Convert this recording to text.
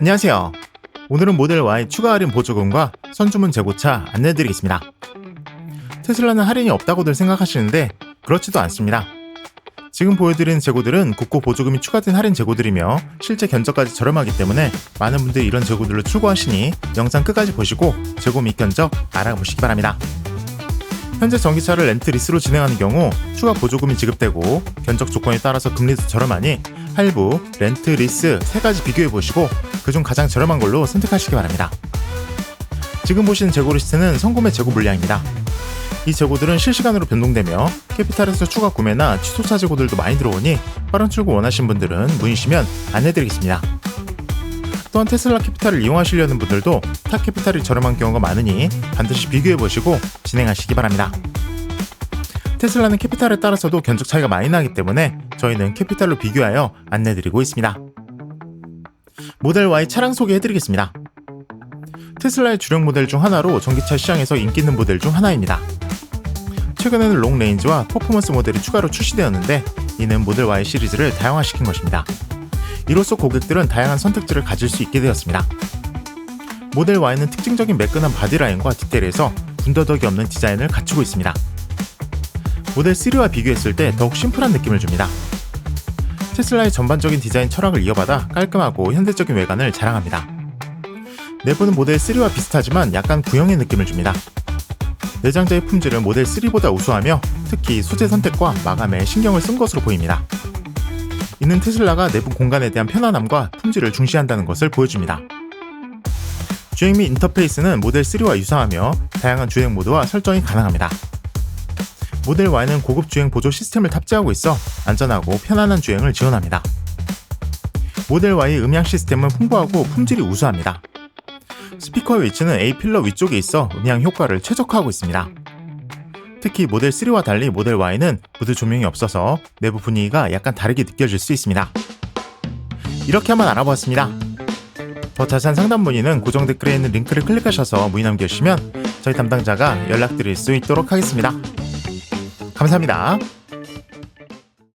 안녕하세요. 오늘은 모델 Y 추가 할인 보조금과 선주문 재고차 안내드리겠습니다. 테슬라는 할인이 없다고들 생각하시는데 그렇지도 않습니다. 지금 보여드리는 재고들은 국고 보조금이 추가된 할인 재고들이며 실제 견적까지 저렴하기 때문에 많은 분들이 이런 재고들로 출고하시니 영상 끝까지 보시고 재고 및 견적 알아보시기 바랍니다. 현재 전기차를 렌트 리스로 진행하는 경우 추가 보조금이 지급되고 견적 조건에 따라서 금리도 저렴하니 할부, 렌트, 리스 세 가지 비교해 보시고 그중 가장 저렴한 걸로 선택하시기 바랍니다. 지금 보시는 재고 리스트는 선구매 재고 물량입니다. 이 재고들은 실시간으로 변동되며 캐피탈에서 추가 구매나 취소차 재고들도 많이 들어오니 빠른 출고 원하신 분들은 문의시면 안내드리겠습니다. 또한 테슬라 캐피탈을 이용하시려는 분들도 타 캐피탈이 저렴한 경우가 많으니 반드시 비교해 보시고 진행하시기 바랍니다. 테슬라는 캐피탈에 따라서도 견적 차이가 많이 나기 때문에 저희는 캐피탈로 비교하여 안내드리고 있습니다. 모델 Y 차량 소개해드리겠습니다. 테슬라의 주력 모델 중 하나로 전기차 시장에서 인기 있는 모델 중 하나입니다. 최근에는 롱 레인지와 퍼포먼스 모델이 추가로 출시되었는데 이는 모델 Y 시리즈를 다양화시킨 것입니다. 이로써 고객들은 다양한 선택지를 가질 수 있게 되었습니다. 모델 Y는 특징적인 매끈한 바디라인과 디테일에서 군더더기 없는 디자인을 갖추고 있습니다. 모델 3와 비교했을 때 더욱 심플한 느낌을 줍니다. 테슬라의 전반적인 디자인 철학을 이어받아 깔끔하고 현대적인 외관을 자랑합니다. 내부는 모델 3와 비슷하지만 약간 구형의 느낌을 줍니다. 내장재의 품질은 모델 3보다 우수하며 특히 소재 선택과 마감에 신경을 쓴 것으로 보입니다. 이는 테슬라가 내부 공간에 대한 편안함과 품질을 중시한다는 것을 보여줍니다. 주행 및 인터페이스는 모델 3와 유사하며 다양한 주행 모드와 설정이 가능합니다. 모델 Y는 고급 주행 보조 시스템을 탑재하고 있어 안전하고 편안한 주행을 지원합니다. 모델 Y 음향 시스템은 풍부하고 품질이 우수합니다. 스피커의 위치는 A 필러 위쪽에 있어 음향 효과를 최적화하고 있습니다. 특히 모델 3와 달리 모델 Y는 무드 조명이 없어서 내부 분위기가 약간 다르게 느껴질 수 있습니다. 이렇게 한번 알아보았습니다. 더 자세한 상담 문의는 고정 댓글에 있는 링크를 클릭하셔서 문의 남겨주시면 저희 담당자가 연락드릴 수 있도록 하겠습니다. 감사합니다.